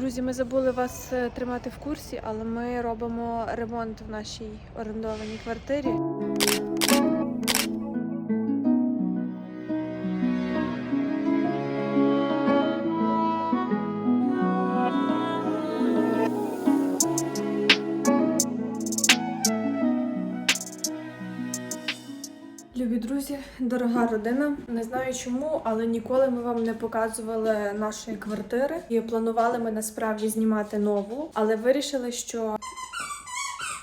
Друзі, ми забули вас е, тримати в курсі, але ми робимо ремонт в нашій орендованій квартирі. Дорога родина. Не знаю чому, але ніколи ми вам не показували нашої квартири. І планували ми насправді знімати нову, але вирішили, що.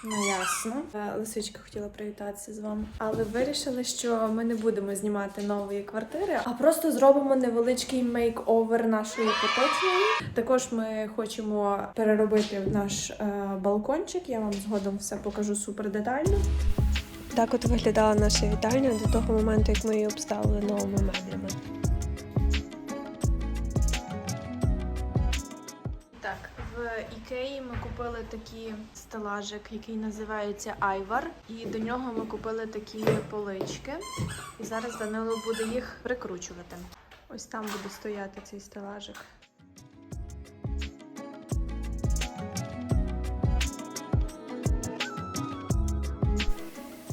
Ну ясно. Е, Лисичка хотіла привітатися з вами. Але вирішили, що ми не будемо знімати нової квартири, а просто зробимо невеличкий мейк-овер нашої поточної. Також ми хочемо переробити наш е, балкончик. Я вам згодом все покажу супер детально. Так от виглядала наша вітальня до того моменту, як ми її обставили новими меблями. Так, в Ікеї ми купили такий стелажик, який називається Айвар. І до нього ми купили такі полички. І зараз Данило буде їх прикручувати. Ось там буде стояти цей стелажик.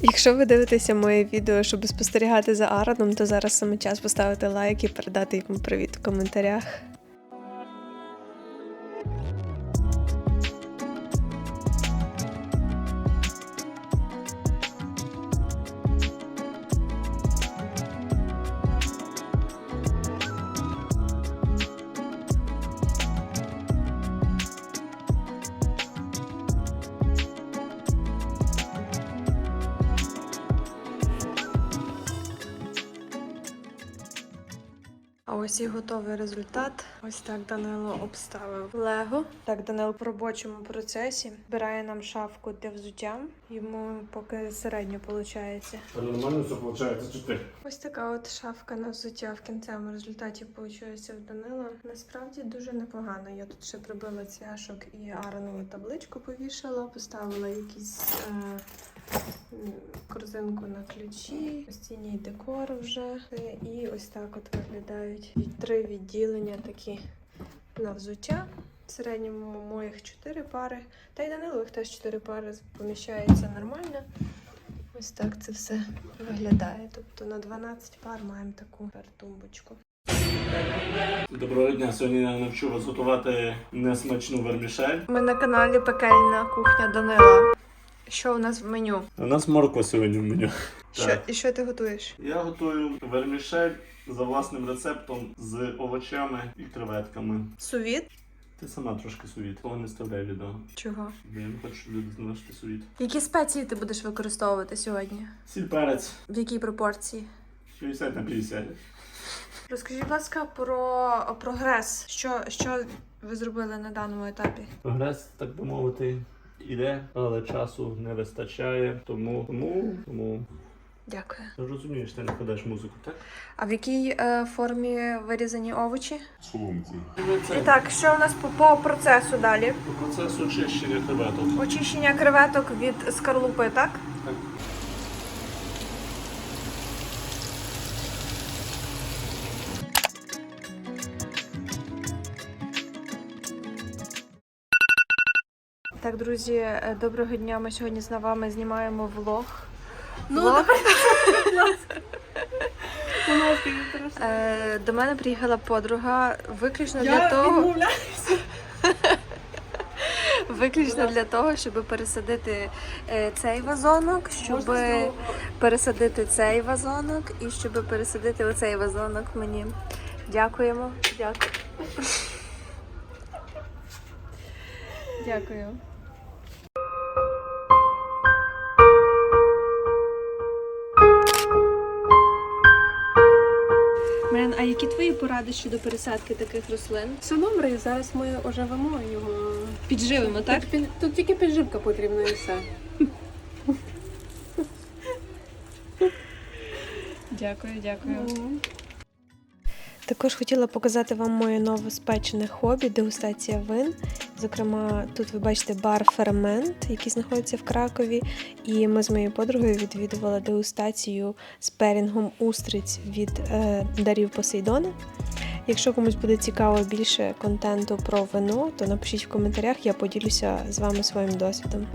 Якщо ви дивитеся моє відео, щоб спостерігати за Ароном, то зараз саме час поставити лайк і передати йому привіт в коментарях. Ось і готовий результат. Ось так Данило обставив Лего. Так, Данило в робочому процесі збирає нам шафку для взуття. Йому поки середньо виходить. Та нормально все виходить, чи ти? Ось така от шафка на взуття в кінцевому результаті виходить в Данила. Насправді дуже непогано. Я тут ще прибила цвяшок і аронову табличку повішала, поставила якісь е, корзинку на ключі, постійний декор вже. І ось так от виглядають три відділення такі на взуття. В середньому моїх чотири пари. Та й Данилових теж чотири пари поміщається нормально. Ось так це все виглядає. Тобто на 12 пар маємо таку тумбочку. Доброго дня. Сьогодні я навчу вас готувати несмачну вермішель. Ми на каналі Пекельна кухня Данила. Що у нас в меню? У нас морква сьогодні в меню. Що, Так. і що ти готуєш? Я готую вермішель за власним рецептом з овочами і креветками. Сувіт? Ти сама трошки сувіт. Того не ставляй відео. Чого? Бо я не хочу, щоб люди знали, що ти сувіт. Які спеції ти будеш використовувати сьогодні? Сіль перець. В якій пропорції? 60 на 50. Розкажіть, будь ласка, про прогрес. Що, що ви зробили на даному етапі? Прогрес, так би мовити, іде, але часу не вистачає. Тому, тому, тому. Дякую. Розумієш, ти не кладеш музику, так? А в якій е, формі вирізані овочі? Соломці. І так, що у нас по, по процесу далі? По процесу очищення креветок. Очищення креветок від скорлупи, так? Так. Так, друзі, е, доброго дня. Ми сьогодні з вами знімаємо влог. Ну, влог. Е, До мене приїхала подруга виключно для того, виключно для того, щоб пересадити е, цей вазонок, щоб пересадити цей вазонок і щоб пересадити оцей вазонок мені. Дякуємо. Дякую. Дякую. Які твої поради щодо пересадки таких рослин? Соломри, зараз ми оживемо його. Підживимо, так? Тут, під- тут тільки підживка потрібна і все. Дякую, дякую. Також хотіла показати вам моє новоспечене хобі дегустація вин. Зокрема, тут ви бачите бар Фермент, який знаходиться в Кракові. І ми з моєю подругою відвідували дегустацію з перінгом устриць від е, дарів Посейдона. Якщо комусь буде цікаво більше контенту про вино, то напишіть в коментарях, я поділюся з вами своїм досвідом.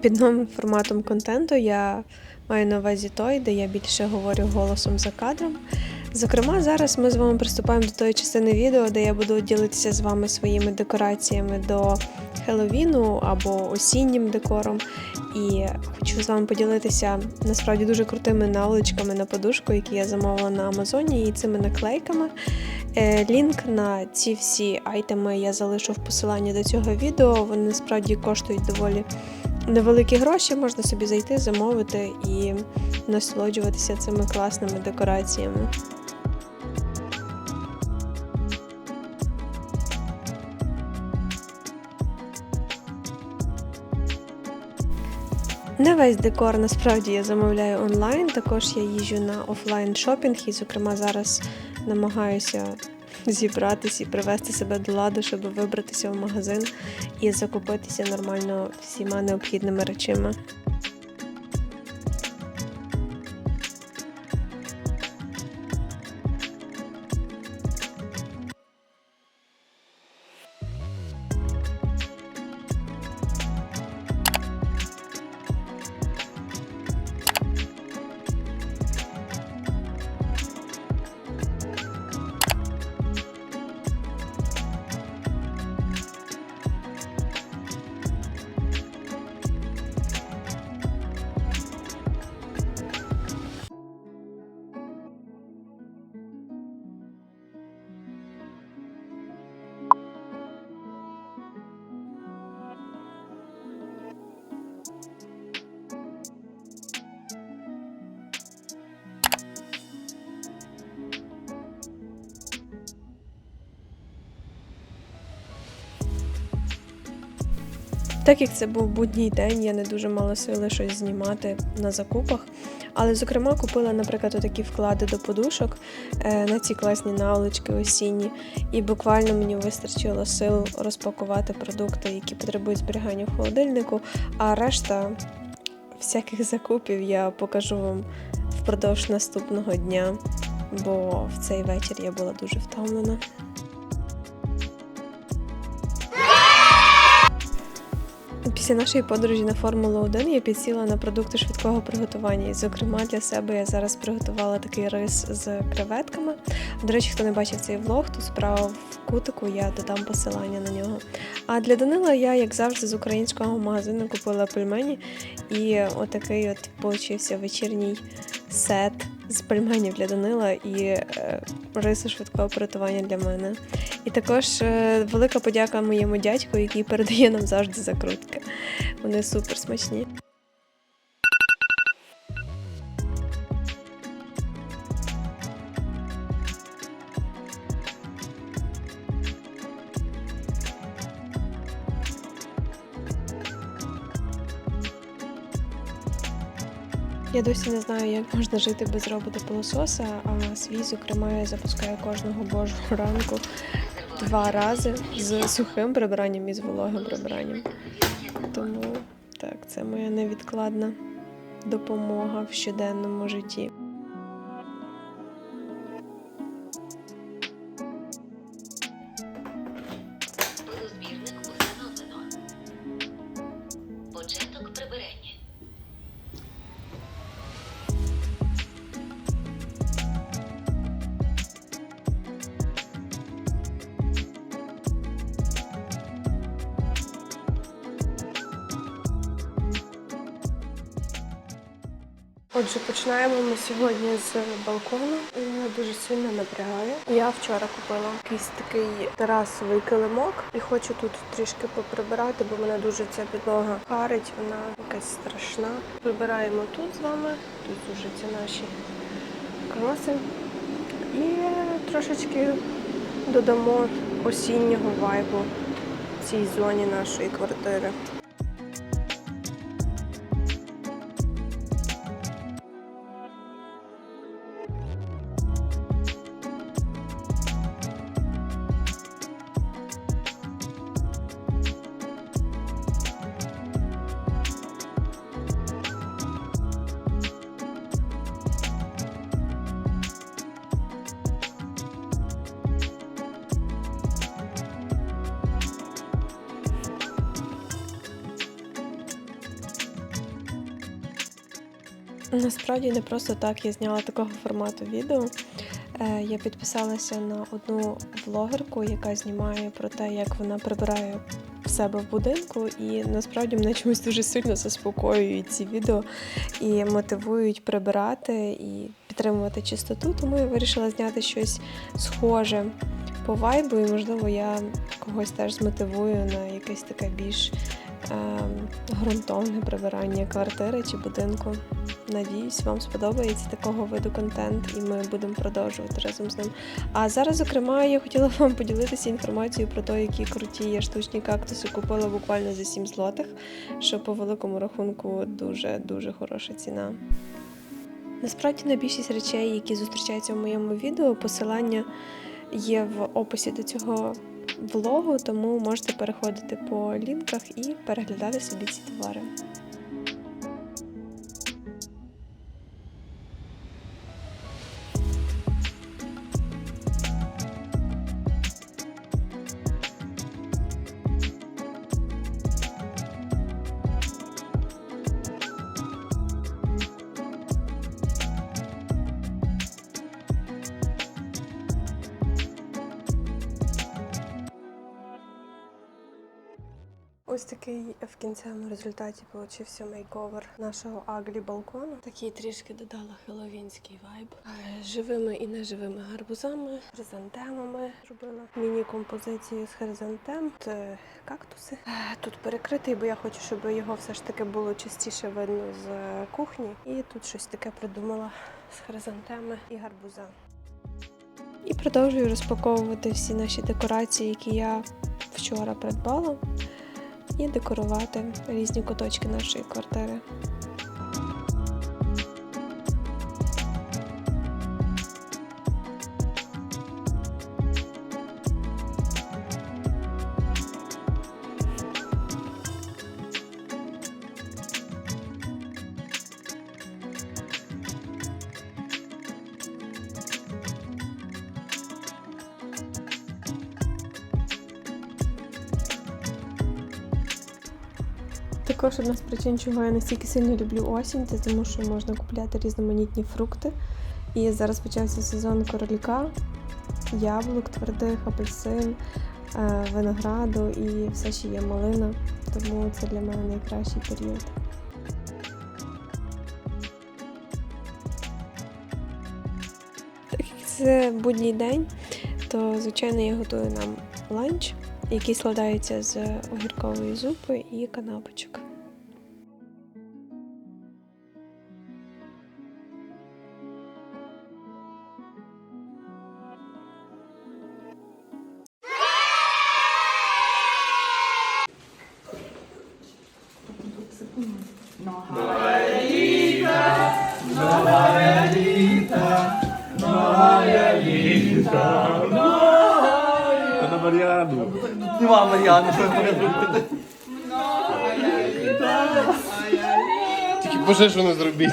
Під новим форматом контенту я маю на увазі той, де я більше говорю голосом за кадром. Зокрема, зараз ми з вами приступаємо до тої частини відео, де я буду ділитися з вами своїми декораціями до Хеллоуіну або осіннім декором. І хочу з вами поділитися насправді дуже крутими наволочками на подушку, які я замовила на Амазоні, і цими наклейками. Е, Лінк на ці всі айтеми я залишу в посиланні до цього відео. Вони насправді коштують доволі невеликі гроші, можна собі зайти, замовити і насолоджуватися цими класними декораціями. Не весь декор насправді я замовляю онлайн. Також я їжджу на офлайн шопінг і, зокрема, зараз намагаюся зібратися і привести себе до ладу, щоб вибратися в магазин і закупитися нормально всіма необхідними речами. Так як це був будній день, я не дуже мала сили щось знімати на закупах. Але, зокрема, купила, наприклад, такі вклади до подушок е, на ці класні наволочки осінні. І буквально мені вистачило сил розпакувати продукти, які потребують зберігання в холодильнику. А решта всяких закупів я покажу вам впродовж наступного дня, бо в цей вечір я була дуже втомлена. Після нашої подорожі на Формулу 1 я підсіла на продукти швидкого приготування. І, зокрема, для себе я зараз приготувала такий рис з креветками. До речі, хто не бачив цей влог, то справа в кутику я додам посилання на нього. А для Данила я, як завжди, з українського магазину купила пельмені, і отакий от получився вечірній сет з пельменів для Данила і е, рису швидкого приготування для мене. І також е, велика подяка моєму дядьку, який передає нам завжди закрутки. Вони супер смачні. Я досі не знаю, як можна жити без робота пилососа, а свій, зокрема, я запускаю кожного божого ранку два рази з сухим прибиранням і з вологим прибиранням. Тому так, це моя невідкладна допомога в щоденному житті. Отже, починаємо ми сьогодні з балкону. Він дуже сильно напрягає. Я вчора купила якийсь такий терасовий килимок і хочу тут трішки поприбирати, бо мене дуже ця підлога харить, вона якась страшна. Прибираємо тут з вами, тут уже ці наші кроси. І трошечки додамо осіннього вайбу в цій зоні нашої квартири. Насправді не просто так я зняла такого формату відео. Е, Я підписалася на одну блогерку, яка знімає про те, як вона прибирає в себе в будинку, і насправді мене чомусь дуже сильно заспокоюють ці відео і мотивують прибирати і підтримувати чистоту. Тому я вирішила зняти щось схоже по вайбу, і можливо я когось теж змотивую на якесь таке більш ґрунтовне прибирання квартири чи будинку. Надіюсь, вам сподобається такого виду контент, і ми будемо продовжувати разом з ним. А зараз, зокрема, я хотіла вам поділитися інформацією про те, які круті я штучні кактуси купила буквально за 7 злотих, що по великому рахунку дуже дуже хороша ціна. Насправді на більшість речей, які зустрічаються в моєму відео, посилання є в описі до цього влогу, тому можете переходити по лінках і переглядати собі ці товари. Такий в кінцевому результаті получився мейковер нашого аглі балкону. Такий трішки додала хеловінський вайб. Живими і неживими гарбузами, хризантемами. Робила міні-композицію з хризантем. Тут е, кактуси. Е, Тут перекритий, бо я хочу, щоб його все ж таки було частіше видно з е, кухні. І тут щось таке придумала з хризантеми і гарбуза. І продовжую розпаковувати всі наші декорації, які я вчора придбала і декорувати різні куточки нашої квартири. Також одна з причин, чого я настільки сильно люблю осінь, це тому, що можна купляти різноманітні фрукти. І зараз почався сезон королька, яблук, твердих, апельсин, е, винограду і все ще є малина. Тому це для мене найкращий період. Так як це будній день, то звичайно я готую нам ланч, який складається з огіркової зупи і канапочок. Та на Мар'яну. Нема Мар'яни, що я зробити? Тільки пожежу не зробіть.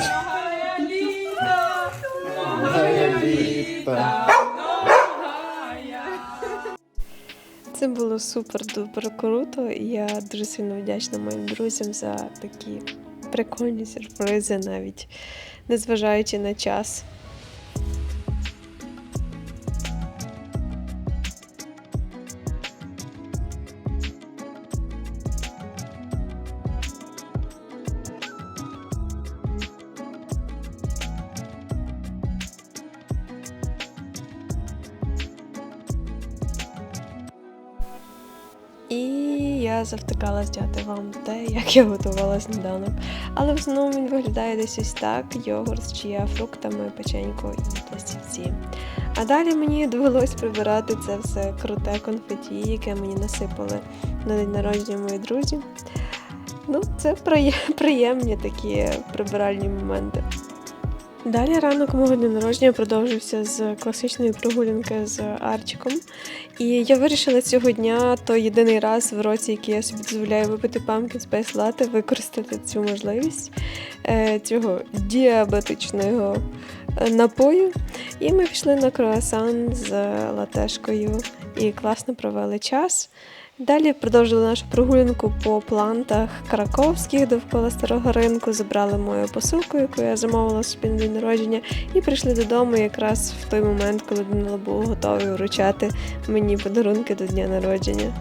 Літа. Це було супер-дупер круто, і я дуже сильно вдячна моїм друзям за такі прикольні сюрпризи, навіть незважаючи на час. Завтикала зняти вам те, як я готувала сніданок. Але в основному він виглядає десь ось так: йогурт з чия фруктами, печенько і пластівці. А далі мені довелось прибирати це все круте конфеті, яке мені насипали на день народження мої друзі. Ну, це приємні такі прибиральні моменти. Далі ранок мого дня народження продовжився з класичної прогулянки з Арчиком. І я вирішила цього дня, то єдиний раз в році, який я собі дозволяю випити Pumpkin Spice Latte, використати цю можливість е, цього діабетичного е, напою. І ми пішли на круасан з латешкою і класно провели час. Далі продовжили нашу прогулянку по плантах краковських довкола старого ринку. Забрали мою посилку, яку я замовила собі на день народження, і прийшли додому якраз в той момент, коли Данило був готовий вручати мені подарунки до дня народження.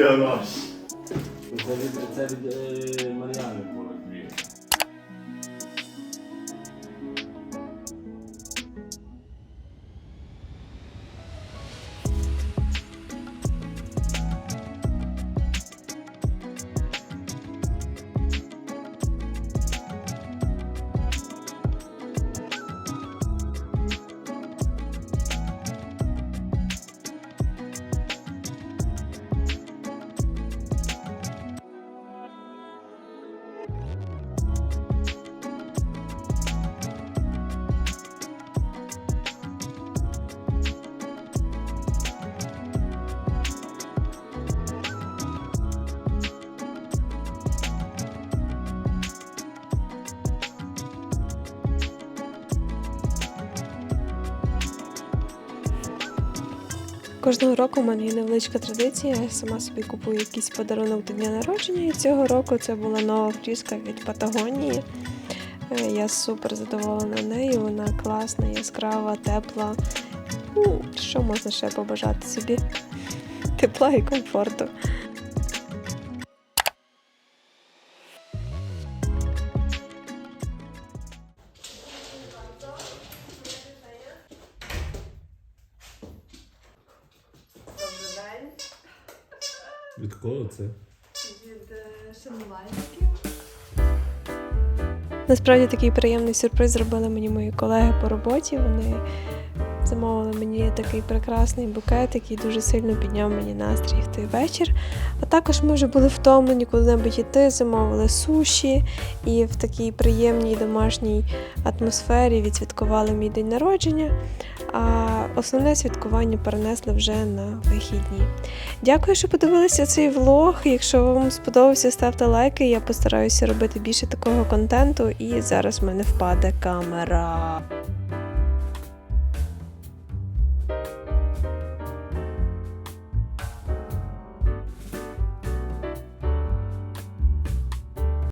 На всі гроші. Це Кожного року в мене є невеличка традиція. Я сама собі купую якийсь подарунок до дня народження. І цього року це була нова фрізка від Патагонії. Е, Я супер задоволена нею. Вона класна, яскрава, тепла. Ну, що можна ще побажати собі? Тепла і комфорту. Це? Від шанувальників. Насправді такий приємний сюрприз зробили мені мої колеги по роботі. Вони замовили мені такий прекрасний букет, який дуже сильно підняв мені настрій в той вечір. А також ми вже були втомлені куди-небудь йти, замовили суші і в такій приємній домашній атмосфері відсвяткували мій день народження. А основне святкування перенесли вже на вихідні. Дякую, що подивилися цей влог. Якщо вам сподобався, ставте лайки. Я постараюся робити більше такого контенту. І зараз в мене впаде камера.